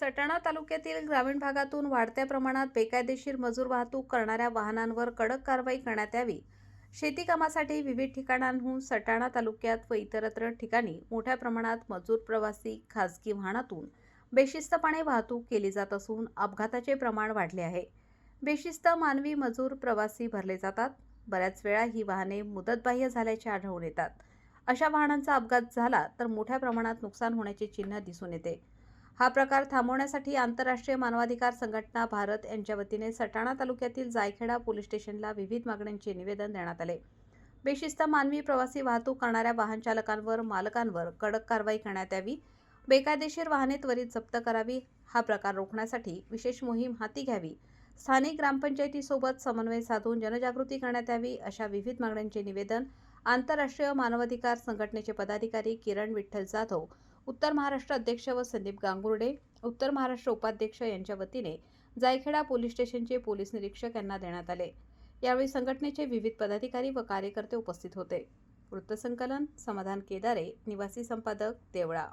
सटाणा तालुक्यातील ग्रामीण भागातून वाढत्या प्रमाणात बेकायदेशीर मजूर वाहतूक करणाऱ्या वाहनांवर कडक कारवाई करण्यात यावी. शेती कामासाठी विविध ठिकाणांहून सटाणा तालुक्यात व इतरत्र ठिकाणी मोठ्या प्रमाणात मजूर प्रवासी खासगी वाहनातून बेशिस्तपणे वाहतूक केली जात असून अपघाताचे प्रमाण वाढले आहे. बेशिस्त मानवी मजूर प्रवासी भरले जातात. बऱ्याच वेळा ही वाहने मुदतबाह्य झाल्याचे आढळून येतात. अशा वाहनांचा अपघात झाला तर मोठ्या प्रमाणात नुकसान होण्याचे चिन्ह दिसून येते. हा प्रकार थांबवण्यासाठी आंतरराष्ट्रीय मानवाधिकार संघटना भारत यांच्या वतीने सटाणा तालुक्यातील जायखेडा पोलीस स्टेशनला विविध मागण्यांचे निवेदन देण्यात आले. बेशिस्त मानवी प्रवासी वाहतूक करणाऱ्या वाहन चालकांवर मालकांवर कडक कारवाई करण्यात यावी बेकायदेशीर वाहने त्वरित जप्त करावी हा प्रकार रोखण्यासाठी विशेष मोहीम हाती घ्यावी स्थानिक ग्रामपंचायतीसोबत समन्वय साधून जनजागृती करण्यात यावी अशा विविध मागण्यांचे निवेदन आंतरराष्ट्रीय मानवाधिकार संघटनेचे पदाधिकारी किरण विठ्ठल जाधव उत्तर महाराष्ट्र अध्यक्ष व संदीप गांगुर्डे उत्तर महाराष्ट्र उपाध्यक्ष यांच्या वतीने जायखेडा पोलीस स्टेशनचे पोलीस निरीक्षक यांना देण्यात आले. यावेळी संघटनेचे विविध पदाधिकारी व कार्यकर्ते उपस्थित होते. वृत्तसंकलन समाधान केदारे निवासी संपादक देवळा